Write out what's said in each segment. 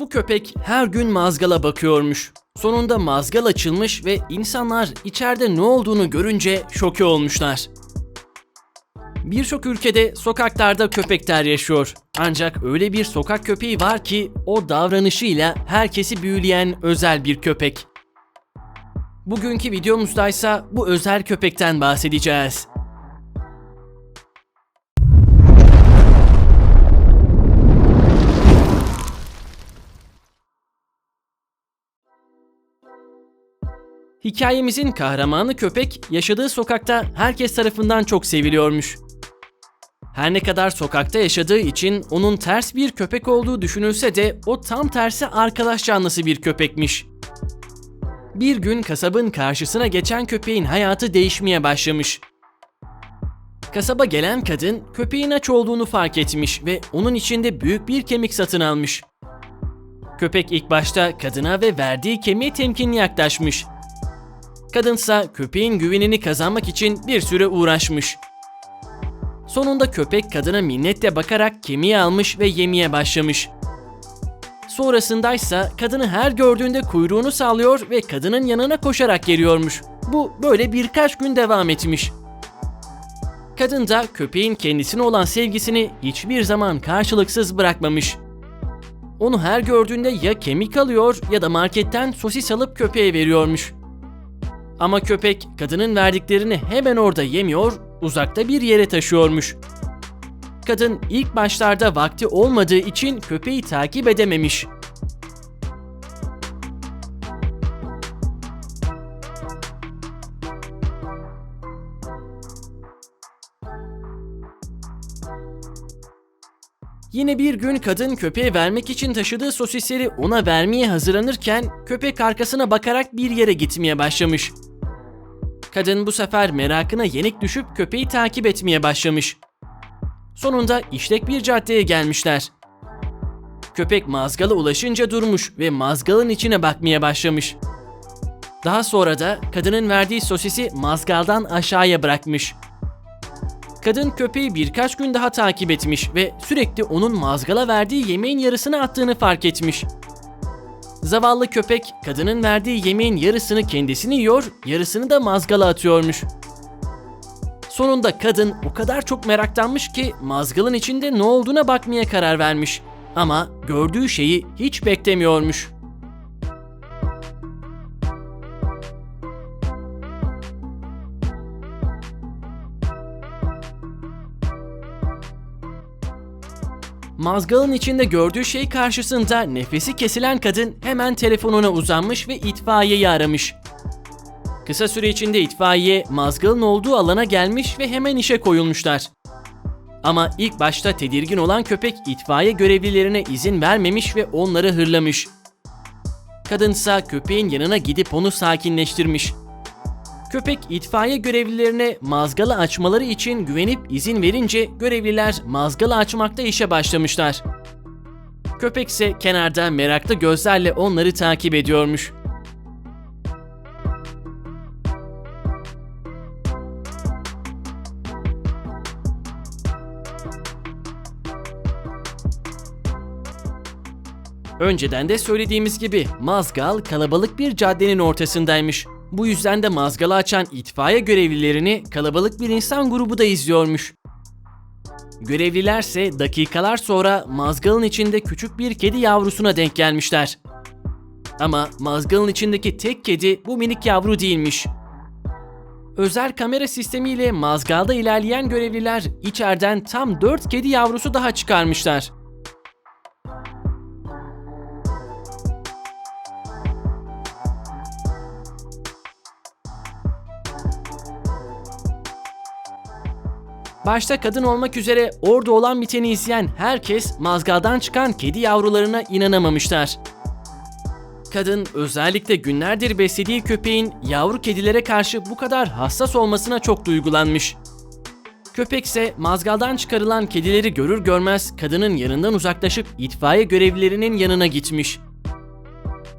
Bu köpek her gün mazgala bakıyormuş. Sonunda mazgal açılmış ve insanlar içeride ne olduğunu görünce şoke olmuşlar. Birçok ülkede sokaklarda köpekler yaşıyor. Ancak öyle bir sokak köpeği var ki o davranışıyla herkesi büyüleyen özel bir köpek. Bugünkü videomuzdaysa bu özel köpekten bahsedeceğiz. Hikayemizin kahramanı köpek yaşadığı sokakta herkes tarafından çok seviliyormuş. Her ne kadar sokakta yaşadığı için onun ters bir köpek olduğu düşünülse de o tam tersi arkadaş canlısı bir köpekmiş. Bir gün kasabın karşısına geçen köpeğin hayatı değişmeye başlamış. Kasaba gelen kadın köpeğin aç olduğunu fark etmiş ve onun içinde büyük bir kemik satın almış. Köpek ilk başta kadına ve verdiği kemiğe temkinli yaklaşmış. Kadınsa köpeğin güvenini kazanmak için bir süre uğraşmış. Sonunda köpek kadına minnetle bakarak kemiği almış ve yemeye başlamış. Sonrasındaysa kadını her gördüğünde kuyruğunu sallıyor ve kadının yanına koşarak geliyormuş. Bu böyle birkaç gün devam etmiş. Kadın da köpeğin kendisine olan sevgisini hiçbir zaman karşılıksız bırakmamış. Onu her gördüğünde ya kemik alıyor ya da marketten sosis alıp köpeğe veriyormuş. Ama köpek kadının verdiklerini hemen orada yemiyor, uzakta bir yere taşıyormuş. Kadın ilk başlarda vakti olmadığı için köpeği takip edememiş. Yine bir gün kadın köpeğe vermek için taşıdığı sosisleri ona vermeye hazırlanırken köpek arkasına bakarak bir yere gitmeye başlamış. Kadın bu sefer merakına yenik düşüp köpeği takip etmeye başlamış. Sonunda işlek bir caddeye gelmişler. Köpek mazgala ulaşınca durmuş ve mazgalın içine bakmaya başlamış. Daha sonra da kadının verdiği sosisi mazgaldan aşağıya bırakmış. Kadın köpeği birkaç gün daha takip etmiş ve sürekli onun mazgala verdiği yemeğin yarısını attığını fark etmiş. Zavallı köpek kadının verdiği yemeğin yarısını kendisini yiyor, yarısını da mazgala atıyormuş. Sonunda kadın o kadar çok meraklanmış ki mazgalın içinde ne olduğuna bakmaya karar vermiş. Ama gördüğü şeyi hiç beklemiyormuş. Mazgalın içinde gördüğü şey karşısında nefesi kesilen kadın hemen telefonuna uzanmış ve itfaiyeyi aramış. Kısa süre içinde itfaiye mazgalın olduğu alana gelmiş ve hemen işe koyulmuşlar. Ama ilk başta tedirgin olan köpek itfaiye görevlilerine izin vermemiş ve onları hırlamış. Kadınsa köpeğin yanına gidip onu sakinleştirmiş. Köpek itfaiye görevlilerine mazgalı açmaları için güvenip izin verince görevliler mazgalı açmakta işe başlamışlar. Köpek ise kenarda meraklı gözlerle onları takip ediyormuş. Önceden de söylediğimiz gibi Mazgal kalabalık bir caddenin ortasındaymış. Bu yüzden de mazgalı açan itfaiye görevlilerini kalabalık bir insan grubu da izliyormuş. Görevlilerse dakikalar sonra mazgalın içinde küçük bir kedi yavrusuna denk gelmişler. Ama mazgalın içindeki tek kedi bu minik yavru değilmiş. Özel kamera sistemiyle mazgalda ilerleyen görevliler içeriden tam 4 kedi yavrusu daha çıkarmışlar. Başta kadın olmak üzere orada olan biteni izleyen herkes mazgaldan çıkan kedi yavrularına inanamamışlar. Kadın özellikle günlerdir beslediği köpeğin yavru kedilere karşı bu kadar hassas olmasına çok duygulanmış. Köpek ise mazgaldan çıkarılan kedileri görür görmez kadının yanından uzaklaşıp itfaiye görevlilerinin yanına gitmiş.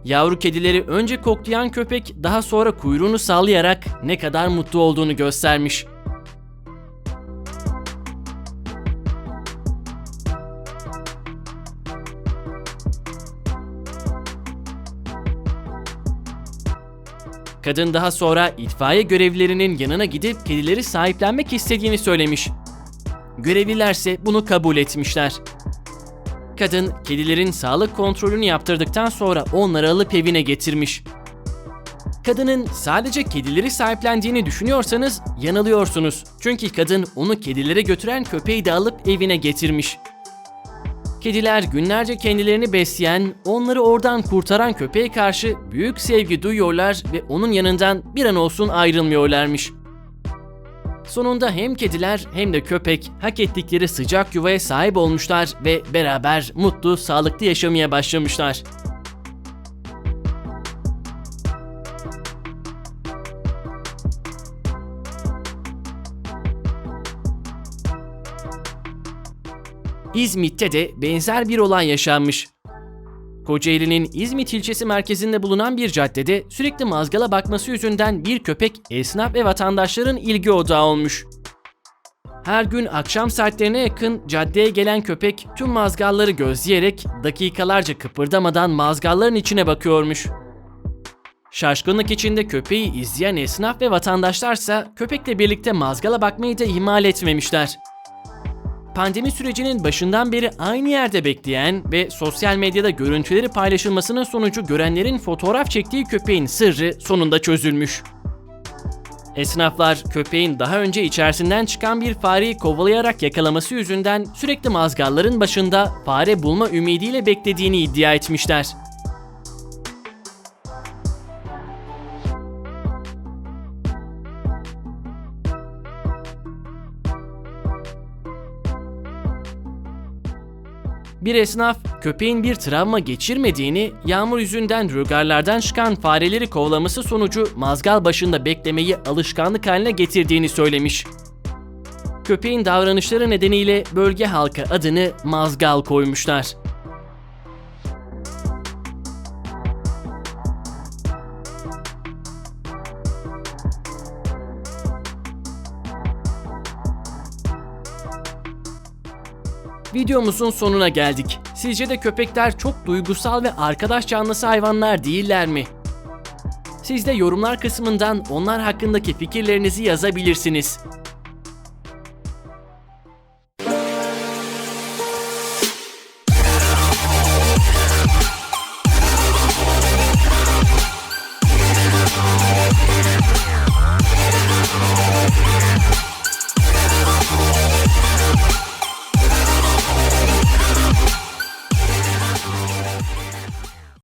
Yavru kedileri önce koklayan köpek daha sonra kuyruğunu sallayarak ne kadar mutlu olduğunu göstermiş. Kadın daha sonra itfaiye görevlilerinin yanına gidip kedileri sahiplenmek istediğini söylemiş. Görevlilerse bunu kabul etmişler. Kadın kedilerin sağlık kontrolünü yaptırdıktan sonra onları alıp evine getirmiş. Kadının sadece kedileri sahiplendiğini düşünüyorsanız yanılıyorsunuz. Çünkü kadın onu kedilere götüren köpeği de alıp evine getirmiş. Kediler günlerce kendilerini besleyen, onları oradan kurtaran köpeğe karşı büyük sevgi duyuyorlar ve onun yanından bir an olsun ayrılmıyorlarmış. Sonunda hem kediler hem de köpek hak ettikleri sıcak yuvaya sahip olmuşlar ve beraber mutlu, sağlıklı yaşamaya başlamışlar. İzmit'te de benzer bir olay yaşanmış. Kocaeli'nin İzmit ilçesi merkezinde bulunan bir caddede sürekli mazgala bakması yüzünden bir köpek esnaf ve vatandaşların ilgi odağı olmuş. Her gün akşam saatlerine yakın caddeye gelen köpek tüm mazgalları gözleyerek dakikalarca kıpırdamadan mazgalların içine bakıyormuş. Şaşkınlık içinde köpeği izleyen esnaf ve vatandaşlarsa köpekle birlikte mazgala bakmayı da ihmal etmemişler. Pandemi sürecinin başından beri aynı yerde bekleyen ve sosyal medyada görüntüleri paylaşılmasının sonucu görenlerin fotoğraf çektiği köpeğin sırrı sonunda çözülmüş. Esnaflar köpeğin daha önce içerisinden çıkan bir fareyi kovalayarak yakalaması yüzünden sürekli mazgalların başında fare bulma ümidiyle beklediğini iddia etmişler. Bir esnaf köpeğin bir travma geçirmediğini, yağmur yüzünden rüzgarlardan çıkan fareleri kovlaması sonucu mazgal başında beklemeyi alışkanlık haline getirdiğini söylemiş. Köpeğin davranışları nedeniyle bölge halkı adını mazgal koymuşlar. Videomuzun sonuna geldik. Sizce de köpekler çok duygusal ve arkadaş canlısı hayvanlar değiller mi? Siz de yorumlar kısmından onlar hakkındaki fikirlerinizi yazabilirsiniz.